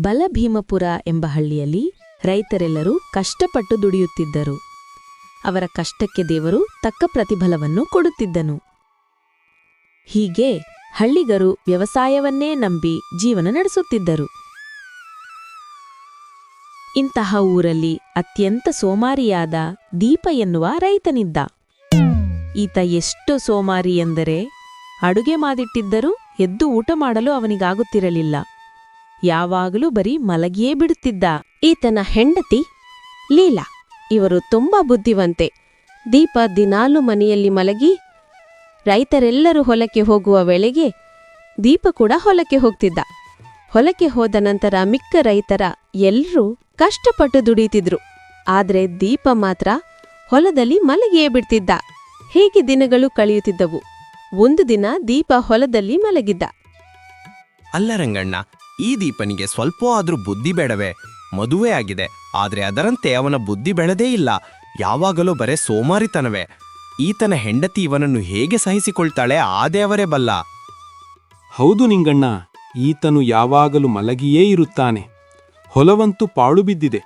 ಬಲಭೀಮಪುರ ಎಂಬ ಹಳ್ಳಿಯಲ್ಲಿ ರೈತರೆಲ್ಲರೂ ಕಷ್ಟಪಟ್ಟು ದುಡಿಯುತ್ತಿದ್ದರು. ಅವರ ಕಷ್ಟಕ್ಕೆ ದೇವರು ತಕ್ಕ ಪ್ರತಿಫಲವನ್ನು ಕೊಡುತ್ತಿದ್ದನು. ಹೀಗೆ ಹಳ್ಳಿಗರು ವ್ಯವಸಾಯವನ್ನೇ ನಂಬಿ ಜೀವನ ನಡೆಸುತ್ತಿದ್ದರು. ಇಂತಹ ಊರಲ್ಲಿ ಅತ್ಯಂತ ಸೋಮಾರಿಯಾದ ದೀಪ ಎನ್ನುವ ರೈತನಿದ್ದ. ಈತ ಎಷ್ಟು ಸೋಮಾರಿ ಎಂದರೆ ಅಡುಗೆ ಮಾಡಿಟ್ಟಿದ್ದರೂ ಎದ್ದು ಊಟ ಮಾಡಲು ಅವನಿಗಾಗುತ್ತಿರಲಿಲ್ಲ. ಯಾವಾಗಲೂ ಬರೀ ಮಲಗಿಯೇ ಬಿಡುತ್ತಿದ್ದ. ಈತನ ಹೆಂಡತಿ ಲೀಲಾ. ಇವರು ತುಂಬಾ ಬುದ್ಧಿವಂತೆ. ದೀಪ ದಿನಾಲು ಮನೆಯಲ್ಲಿ ಮಲಗಿ ರೈತರೆಲ್ಲರೂ ಹೊಲಕ್ಕೆ ಹೋಗುವ ವೇಳೆಗೆ ದೀಪ ಕೂಡ ಹೊಲಕ್ಕೆ ಹೋಗ್ತಿದ್ದ. ಹೊಲಕ್ಕೆ ಹೋದ ನಂತರ ಮಿಕ್ಕ ರೈತರ ಎಲ್ಲರೂ ಕಷ್ಟಪಟ್ಟು ದುಡೀತಿದ್ರು ಆದ್ರೆ ದೀಪ ಮಾತ್ರ ಹೊಲದಲ್ಲಿ ಮಲಗಿಯೇ ಬಿಡ್ತಿದ್ದ. ಹೀಗೆ ದಿನಗಳು ಕಳೆಯುತ್ತಿದ್ದವು. ಒಂದು ದಿನ ದೀಪ ಹೊಲದಲ್ಲಿ ಮಲಗಿದ್ದ. ಅಲ್ಲ ರಂಗಣ್ಣ ಈ ದೀಪನಿಗೆ ಸ್ವಲ್ಪ ಆದ್ರೂ ಬುದ್ಧಿ ಬೇಡವೇ? ಮದುವೆ ಆಗಿದೆ. ಆದರೆ ಅದರಂತೆ ಅವನ ಬುದ್ಧಿ ಬೆಳೆದೇ ಇಲ್ಲ. ಯಾವಾಗಲೂ ಬರೇ ಸೋಮಾರಿತನವೇ. ಈತನ ಹೆಂಡತಿ ಇವನನ್ನು ಹೇಗೆ ಸಹಿಸಿಕೊಳ್ತಾಳೆ ಆ ದೇವರೇ ಬಲ್ಲ. ಹೌದು ನಿಂಗಣ್ಣ, ಈತನು ಯಾವಾಗಲೂ ಮಲಗಿಯೇ ಇರುತ್ತಾನೆ. ಹೊಲವಂತೂ ಪಾಳು ಬಿದ್ದಿದೆ.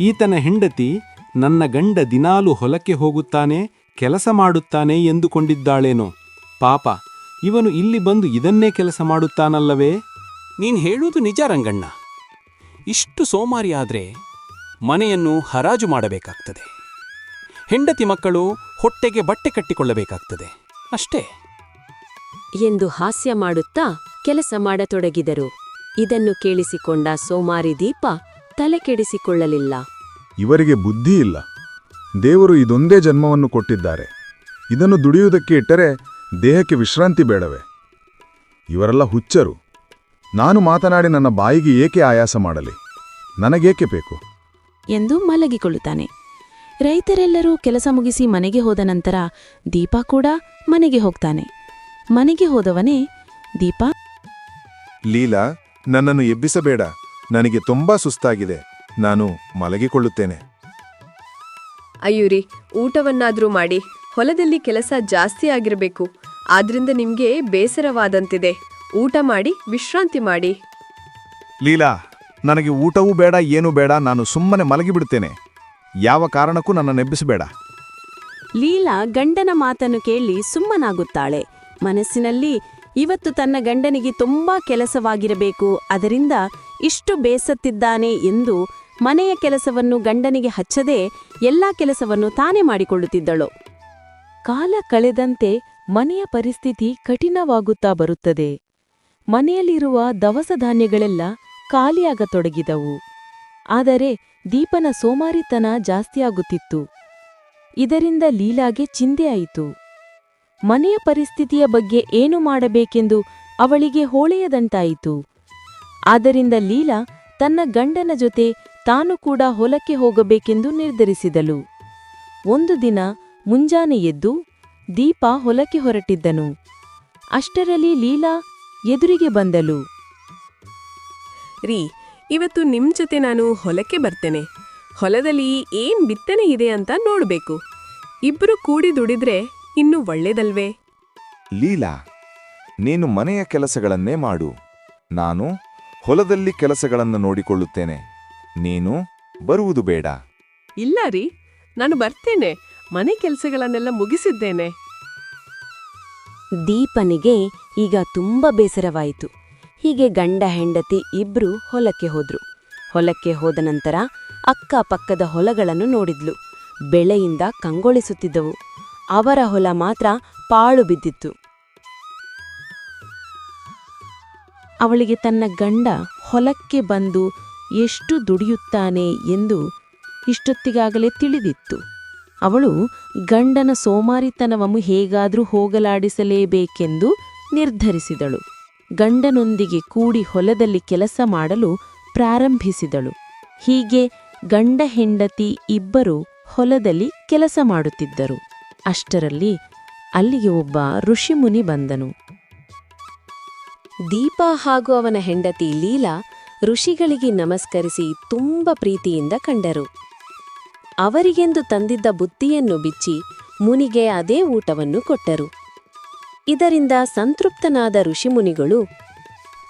ಈತನ ಹೆಂಡತಿ ನನ್ನ ಗಂಡ ದಿನಾಲು ಹೊಲಕ್ಕೆ ಹೋಗುತ್ತಾನೆ, ಕೆಲಸ ಮಾಡುತ್ತಾನೆ ಎಂದುಕೊಂಡಿದ್ದಾಳೇನೋ. ಪಾಪ, ಇವನು ಇಲ್ಲಿ ಬಂದು ಇದನ್ನೇ ಕೆಲಸ ಮಾಡುತ್ತಾನಲ್ಲವೇ? ನೀನ್ ಹೇಳುವುದು ನಿಜ ರಂಗಣ್ಣ. ಇಷ್ಟು ಸೋಮಾರಿ ಆದ್ರೆ ಮನೆಯನ್ನು ಹರಾಜು ಮಾಡಬೇಕಾಗ್ತದೆ. ಹೆಂಡತಿ ಮಕ್ಕಳು ಹೊಟ್ಟೆಗೆ ಬಟ್ಟೆ ಕಟ್ಟಿಕೊಳ್ಳಬೇಕಾಗ್ತದೆ. ಅಷ್ಟೇ. ಎಂದು ಹಾಸ್ಯ ಮಾಡುತ್ತಾ ಕೆಲಸ ಮಾಡತೊಡಗಿದರು. ಇದನ್ನು ಕೇಳಿಸಿಕೊಂಡ ಸೋಮಾರಿ ದೀಪ ತಲೆ ಕೆಡಿಸಿಕೊಳ್ಳಲಿಲ್ಲ. ಇವರಿಗೆ ಬುದ್ಧಿ ಇಲ್ಲ. ದೇವರು ಇದೊಂದೇ ಜನ್ಮವನ್ನು ಕೊಟ್ಟಿದ್ದಾರೆ. ಇದನ್ನು ದುಡಿಯುವುದಕ್ಕೆ ಇಟ್ಟರೆ ದೇಹಕ್ಕೆ ವಿಶ್ರಾಂತಿ ಬೇಡವೆ. ಇವರೆಲ್ಲ ಹುಚ್ಚರು. ನಾನು ಮಾತನಾಡಿ ನನ್ನ ಬಾಯಿಗೆ ಏಕೆ ಆಯಾಸ ಮಾಡಲಿ? ನನಗೇಕೆ ಬೇಕು? ಎಂದು ಮಲಗಿಕೊಳ್ಳುತ್ತಾನೆ. ರೈತರೆಲ್ಲರೂ ಕೆಲಸ ಮುಗಿಸಿ ಮನೆಗೆ ಹೋದ ನಂತರ ದೀಪ ಕೂಡ ಮನೆಗೆ ಹೋಗ್ತಾನೆ. ಮನೆಗೆ ಹೋದವನೇ ದೀಪ. ಲೀಲಾ ನನ್ನನ್ನು ಎಬ್ಬಿಸಬೇಡ. ನನಗೆ ತುಂಬಾ ಸುಸ್ತಾಗಿದೆ. ನಾನು ಮಲಗಿಕೊಳ್ಳುತ್ತೇನೆ. ಅಯ್ಯೂರಿ ಊಟವನ್ನಾದ್ರೂ ಮಾಡಿ. ಹೊಲದಲ್ಲಿ ಕೆಲಸ ಜಾಸ್ತಿ ಆಗಿರಬೇಕು. ಆದ್ರಿಂದ ನಿಮ್ಗೆ ಬೇಸರವಾದಂತಿದೆ. ಊಟ ಮಾಡಿ ವಿಶ್ರಾಂತಿ ಮಾಡಿ. ಲೀಲಾ ನನಗೆ ಊಟವೂ ಬೇಡ ಏನೂ ಬೇಡ ನಾನು ಸುಮ್ಮನೆ ಮಲಗಿಬಿಡುತ್ತೇನೆ ಯಾವ ಕಾರಣಕ್ಕೂ ನನ್ನ ನೆಬ್ಬಿಸಬೇಡ. ಲೀಲಾ ಗಂಡನ ಮಾತನ್ನು ಕೇಳಿ ಸುಮ್ಮನಾಗುತ್ತಾಳೆ. ಮನಸ್ಸಿನಲ್ಲಿ ಇವತ್ತು ತನ್ನ ಗಂಡನಿಗೆ ತುಂಬಾ ಕೆಲಸವಾಗಿರಬೇಕು ಅದರಿಂದ ಇಷ್ಟು ಬೇಸತ್ತಿದ್ದಾನೆ ಎಂದು ಮನೆಯ ಕೆಲಸವನ್ನು ಗಂಡನಿಗೆ ಹಚ್ಚದೆ ಎಲ್ಲಾ ಕೆಲಸವನ್ನು ತಾನೇ ಮಾಡಿಕೊಳ್ಳುತ್ತಿದ್ದಳು. ಕಾಲ ಕಳೆದಂತೆ ಮನೆಯ ಪರಿಸ್ಥಿತಿ ಕಠಿಣವಾಗುತ್ತಾ ಬರುತ್ತದೆ. ಮನೆಯಲ್ಲಿರುವ ದವಸ ಧಾನ್ಯಗಳೆಲ್ಲ ಖಾಲಿಯಾಗತೊಡಗಿದವು. ಆದರೆ ದೀಪನ ಸೋಮಾರಿತನ ಜಾಸ್ತಿಯಾಗುತ್ತಿತ್ತು. ಇದರಿಂದ ಲೀಲಾಗೆ ಚಿಂತೆಯಾಯಿತು ಮನೆಯ ಪರಿಸ್ಥಿತಿಯ ಬಗ್ಗೆ ಏನು ಮಾಡಬೇಕೆಂದು ಅವಳಿಗೆ ಹೋಳೆಯದಂತಾಯಿತು. ಆದ್ದರಿಂದ ಲೀಲಾ ತನ್ನ ಗಂಡನ ಜೊತೆ ತಾನು ಕೂಡ ಹೊಲಕ್ಕೆ ಹೋಗಬೇಕೆಂದು ನಿರ್ಧರಿಸಿದಳು. ಒಂದು ದಿನ ಮುಂಜಾನೆ ಎದ್ದು ದೀಪ ಹೊಲಕ್ಕೆ ಹೊರಟಿದ್ದನು. ಅಷ್ಟರಲ್ಲಿ ಲೀಲಾ ಎದುರಿಗೆ ಬಂದಳು ರೀ ಇವತ್ತು ನಿಮ್ಮ ಜೊತೆ ನಾನು ಹೊಲಕ್ಕೆ ಬರ್ತೇನೆ. ಹೊಲದಲ್ಲಿ ಏನ್ ಬಿತ್ತನೆ ಇದೆ ಅಂತ ನೋಡ್ಬೇಕು. ಇಬ್ರು ಕೂಡಿ ದುಡಿದ್ರೆ ಇನ್ನು ಒಳ್ಳೇದಲ್ವೇ? ಲೀಲಾ ನೀನು ಮನೆಯ ಕೆಲಸಗಳನ್ನೇ ಮಾಡು. ನಾನು ಹೊಲದಲ್ಲಿ ಕೆಲಸಗಳನ್ನು ನೋಡಿಕೊಳ್ಳುತ್ತೇನೆ. ನೀನು ಬರುವುದು ಬೇಡ. ಇಲ್ಲ ರೀ ನಾನು ಬರ್ತೇನೆ. ಮನೆ ಕೆಲಸಗಳನ್ನೆಲ್ಲ ಮುಗಿಸಿದ್ದೇನೆ. ದೀಪನಿಗೆ ಈಗ ತುಂಬ ಬೇಸರವಾಯಿತು. ಹೀಗೆ ಗಂಡ ಹೆಂಡತಿ ಇಬ್ರು ಹೊಲಕ್ಕೆ ಹೋದ್ರು. ಹೊಲಕ್ಕೆ ಹೋದ ನಂತರ ಅಕ್ಕಪಕ್ಕದ ಹೊಲಗಳನ್ನು ನೋಡಿದ್ಲು. ಬೆಳೆಯಿಂದ ಕಂಗೊಳಿಸುತ್ತಿದ್ದವು. ಅವರ ಹೊಲ ಮಾತ್ರ ಪಾಳು ಬಿದ್ದಿತ್ತು. ಅವಳಿಗೆ ತನ್ನ ಗಂಡ ಹೊಲಕ್ಕೆ ಬಂದು ಎಷ್ಟು ದುಡಿಯುತ್ತಾನೆ ಎಂದು ಇಷ್ಟೊತ್ತಿಗಾಗಲೇ ತಿಳಿದಿತ್ತು. ಅವಳು ಗಂಡನ ಸೋಮಾರಿತನವನ್ನು ಹೇಗಾದರೂ ಹೋಗಲಾಡಿಸಲೇಬೇಕೆಂದು ನಿರ್ಧರಿಸಿದಳು. ಗಂಡನೊಂದಿಗೆ ಕೂಡಿ ಹೊಲದಲ್ಲಿ ಕೆಲಸ ಮಾಡಲು ಪ್ರಾರಂಭಿಸಿದಳು. ಹೀಗೆ ಗಂಡ ಹೆಂಡತಿ ಇಬ್ಬರು ಹೊಲದಲ್ಲಿ ಕೆಲಸ ಮಾಡುತ್ತಿದ್ದರು. ಅಷ್ಟರಲ್ಲಿ ಅಲ್ಲಿಗೆ ಒಬ್ಬ ಋಷಿಮುನಿ ಬಂದನು. ದೀಪ ಹಾಗೂ ಅವನ ಹೆಂಡತಿ ಲೀಲಾ ಋಷಿಗಳಿಗೆ ನಮಸ್ಕರಿಸಿ ತುಂಬ ಪ್ರೀತಿಯಿಂದ ಕಂಡರು. ಅವರಿಗೆಂದು ತಂದಿದ್ದ ಬುತ್ತಿಯನ್ನು ಬಿಚ್ಚಿ ಮುನಿಗೆ ಅದೇ ಊಟವನ್ನು ಕೊಟ್ಟರು. ಇದರಿಂದ ಸಂತೃಪ್ತನಾದ ಋಷಿಮುನಿಗಳು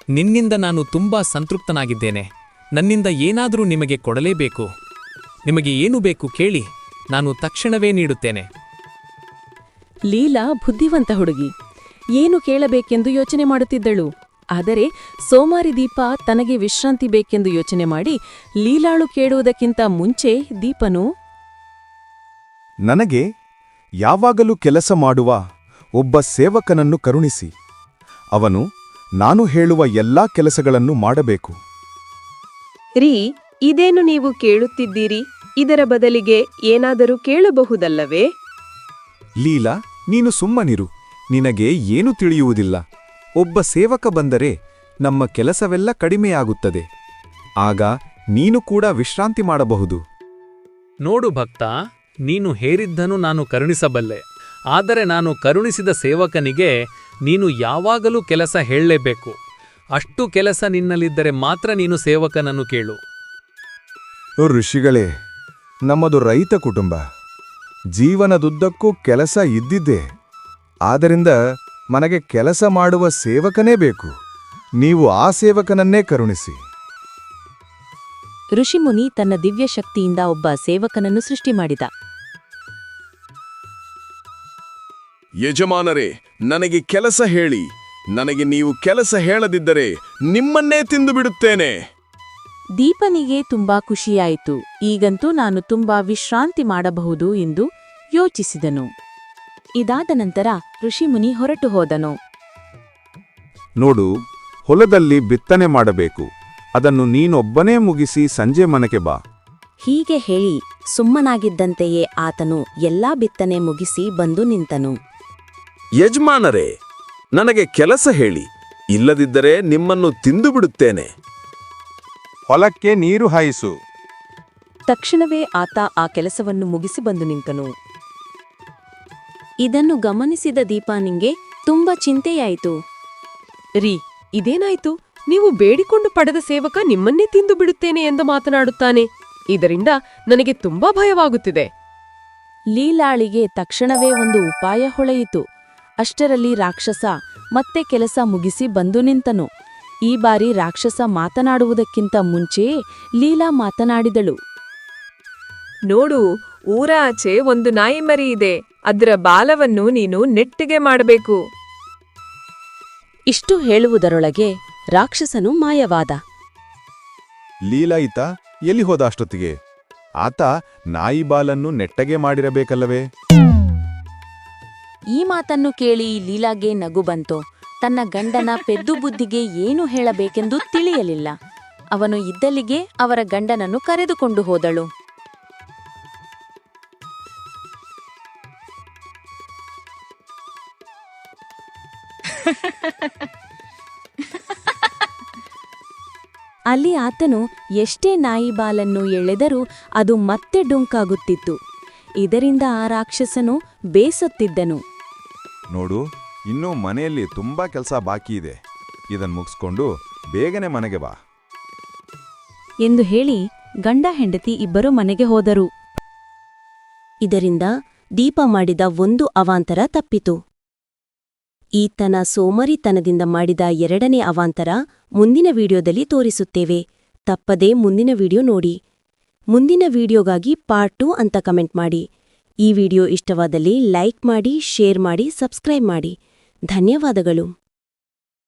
ನಿನ್ನಿಂದ ನಾನು ತುಂಬಾ ಸಂತೃಪ್ತನಾಗಿದ್ದೇನೆ. ನನ್ನಿಂದ ಏನಾದರೂ ನಿಮಗೆ ಕೊಡಲೇಬೇಕು. ನಿಮಗೆ ಏನು ಬೇಕು ಕೇಳಿ ನಾನು ತಕ್ಷಣವೇ ನೀಡುತ್ತೇನೆ. ಲೀಲಾ ಬುದ್ಧಿವಂತ ಹುಡುಗಿ ಏನು ಕೇಳಬೇಕೆಂದು ಯೋಚನೆ ಮಾಡುತ್ತಿದ್ದಳು. ಆದರೆ ಸೋಮಾರಿ ದೀಪ ತನಗೆ ವಿಶ್ರಾಂತಿ ಬೇಕೆಂದು ಯೋಚನೆ ಮಾಡಿ ಲೀಲಾಳು ಕೇಳುವುದಕ್ಕಿಂತ ಮುಂಚೆ ದೀಪನು ನನಗೆ ಯಾವಾಗಲೂ ಕೆಲಸ ಮಾಡುವ ಒಬ್ಬ ಸೇವಕನನ್ನು ಕರುಣಿಸಿ. ಅವನು ನಾನು ಹೇಳುವ ಎಲ್ಲಾ ಕೆಲಸಗಳನ್ನು ಮಾಡಬೇಕು. ರೀ ಇದೇನು ನೀವು ಕೇಳುತ್ತಿದ್ದೀರಿ? ಇದರ ಬದಲಿಗೆ ಏನಾದರೂ ಕೇಳಬಹುದಲ್ಲವೇ? ಲೀಲಾ ನೀನು ಸುಮ್ಮನಿರು. ನಿನಗೆ ಏನು ತಿಳಿಯುವುದಿಲ್ಲ. ಒಬ್ಬ ಸೇವಕ ಬಂದರೆ ನಮ್ಮ ಕೆಲಸವೆಲ್ಲ ಕಡಿಮೆಯಾಗುತ್ತದೆ. ಆಗ ನೀನು ಕೂಡ ವಿಶ್ರಾಂತಿ ಮಾಡಬಹುದು. ನೋಡು ಭಕ್ತ ನೀನು ಹೇರಿದ್ದನ್ನು ನಾನು ಕರುಣಿಸಬಲ್ಲೆ. ಆದರೆ ನಾನು ಕರುಣಿಸಿದ ಸೇವಕನಿಗೆ ನೀನು ಯಾವಾಗಲೂ ಕೆಲಸ ಹೇಳಲೇಬೇಕು. ಅಷ್ಟು ಕೆಲಸ ನಿನ್ನಲ್ಲಿದ್ದರೆ ಮಾತ್ರ ನೀನು ಸೇವಕನನ್ನು ಕೇಳು. ಋಷಿಗಳೇ ನಮ್ಮದು ರೈತ ಕುಟುಂಬ. ಜೀವನದುದ್ದಕ್ಕೂ ಕೆಲಸ ಇದ್ದಿದ್ದೆ. ಆದ್ದರಿಂದ ನನಗೆ ಕೆಲಸ ಮಾಡುವ ಸೇವಕನೇ ಬೇಕು. ನೀವು ಆ ಸೇವಕನನ್ನೇ ಕರುಣಿಸಿ. ಋಷಿಮುನಿ ತನ್ನ ದಿವ್ಯ ಶಕ್ತಿಯಿಂದ ಒಬ್ಬ ಸೇವಕನನ್ನು ಸೃಷ್ಟಿ ಮಾಡಿದ. ಯಜಮಾನರೇ ನನಗೆ ಕೆಲಸ ಹೇಳಿ. ನನಗೆ ನೀವು ಕೆಲಸ ಹೇಳದಿದ್ದರೆ ನಿಮ್ಮನ್ನೇ ತಿಂದು ಬಿಡುತ್ತೇನೆ. ದೀಪನಿಗೆ ತುಂಬಾ ಖುಷಿಯಾಯಿತು. ಈಗಂತೂ ನಾನು ತುಂಬಾ ವಿಶ್ರಾಂತಿ ಮಾಡಬಹುದು ಎಂದು ಯೋಚಿಸಿದನು. ಇದಾದ ನಂತರ ಋಷಿಮುನಿ ಹೊರಟು ಹೋದನು. ನೋಡು ಹೊಲದಲ್ಲಿ ಬಿತ್ತನೆ ಮಾಡಬೇಕು. ಅದನ್ನು ನೀನೊಬ್ಬನೇ ಮುಗಿಸಿ ಸಂಜೆ ಮನೆಗೆ ಬಾ. ಹೀಗೆ ಹೇಳಿ ಸುಮ್ಮನಾಗಿದ್ದಂತೆಯೇ ಆತನು ಎಲ್ಲಾ ಬಿತ್ತನೆ ಮುಗಿಸಿ ಬಂದು ನಿಂತನು. ಯಜಮಾನರೇ ನನಗೆ ಕೆಲಸ ಹೇಳಿ. ಇಲ್ಲದಿದ್ದರೆ ನಿಮ್ಮನ್ನು ತಿಂದು ಬಿಡುತ್ತೇನೆ. ಹೊಲಕ್ಕೆ ನೀರು ಹಾಯಿಸು. ತಕ್ಷಣವೇ ಆತ ಆ ಕೆಲಸವನ್ನು ಮುಗಿಸಿ ಬಂದು ನಿಂತನು. ಇದನ್ನು ಗಮನಿಸಿದ ದೀಪಾನಿಂಗೆ ತುಂಬಾ ಚಿಂತೆಯಾಯಿತು. ರೀ ಇದೇನಾಯ್ತು? ನೀವು ಬೇಡಿಕೊಂಡು ಪಡೆದ ಸೇವಕ ನಿಮ್ಮನ್ನೇ ತಿಂದು ಬಿಡುತ್ತೇನೆ ಎಂದು ಮಾತನಾಡುತ್ತಾನೆ. ಇದರಿಂದ ನನಗೆ ತುಂಬಾ ಭಯವಾಗುತ್ತಿದೆ. ಲೀಲಾಳಿಗೆ ತಕ್ಷಣವೇ ಒಂದು ಉಪಾಯ ಹೊಳೆಯಿತು. ಅಷ್ಟರಲ್ಲಿ ರಾಕ್ಷಸ ಮತ್ತೆ ಕೆಲಸ ಮುಗಿಸಿ ಬಂದು ನಿಂತನು. ಈ ಬಾರಿ ರಾಕ್ಷಸ ಮಾತನಾಡುವುದಕ್ಕಿಂತ ಮುಂಚೆಯೇ ಲೀಲಾ ಮಾತನಾಡಿದಳು. ನೋಡು ಊರ ಆಚೆ ಒಂದು ನಾಯಿ ಮರಿ ಇದೆ. ಅದರ ಬಾಲವನ್ನು ನೀನು ನೆಟ್ಟಿಗೆ ಮಾಡಬೇಕು. ಇಷ್ಟು ಹೇಳುವುದರೊಳಗೆ ರಾಕ್ಷಸನು ಮಾಯವಾದ. ಲೀಲಾಯಿತ ಎಲ್ಲಿ ಹೋದ ಅಷ್ಟೊತ್ತಿಗೆ? ಆತ ನಾಯಿ ಬಾಲನ್ನು ನೆಟ್ಟಗೆ ಮಾಡಿರಬೇಕಲ್ಲವೇ? ಈ ಮಾತನ್ನು ಕೇಳಿ ಲೀಲಾಗೆ ನಗು ಬಂತು. ತನ್ನ ಗಂಡನ ಪೆದ್ದು ಬುದ್ಧಿಗೆ ಏನು ಹೇಳಬೇಕೆಂದು ತಿಳಿಯಲಿಲ್ಲ. ಅವನು ಇದ್ದಲ್ಲಿಗೆ ಅವರ ಗಂಡನನ್ನು ಕರೆದುಕೊಂಡು ಹೋದಳು. ಅಲ್ಲಿ ಆತನು ಎಷ್ಟೇ ನಾಯಿ ಬಾಲನ್ನು ಎಳೆದರೂ ಅದು ಮತ್ತೆ ಡುಂಕಾಗುತ್ತಿತ್ತು. ಇದರಿಂದ ಆ ರಾಕ್ಷಸನು ಬೇಸತ್ತಿದ್ದನು. ನೋಡು ಇನ್ನೂ ಮನೆಯಲ್ಲಿ ತುಂಬಾ ಕೆಲಸ ಬಾಕಿ ಇದೆ. ಇದನ್ ಮುಗಿಸ್ಕೊಂಡು ಬೇಗನೆ ಮನೆಗೆ ಬಾ. ಎಂದು ಹೇಳಿ ಗಂಡ ಹೆಂಡತಿ ಇಬ್ಬರು ಮನೆಗೆ ಹೋದರು. ಇದರಿಂದ ದೀಪ ಮಾಡಿದ ಒಂದು ಅವಾಂತರ ತಪ್ಪಿತು. ಈತನ ಸೋಮರಿತನದಿಂದ ಮಾಡಿದ ಎರಡನೇ ಅವಾಂತರ ಮುಂದಿನ ವಿಡಿಯೋದಲ್ಲಿ ತೋರಿಸುತ್ತೇವೆ. ತಪ್ಪದೇ ಮುಂದಿನ ವಿಡಿಯೋ ನೋಡಿ. ಮುಂದಿನ ವಿಡಿಯೋಗಾಗಿ ಪಾರ್ಟ್ ಟೂ ಅಂತ ಕಮೆಂಟ್ ಮಾಡಿ. ಈ ವಿಡಿಯೋ ಇಷ್ಟವಾದಲ್ಲಿ ಲೈಕ್ ಮಾಡಿ, ಶೇರ್ ಮಾಡಿ, ಸಬ್ಸ್ಕ್ರೈಬ್ ಮಾಡಿ. ಧನ್ಯವಾದಗಳು.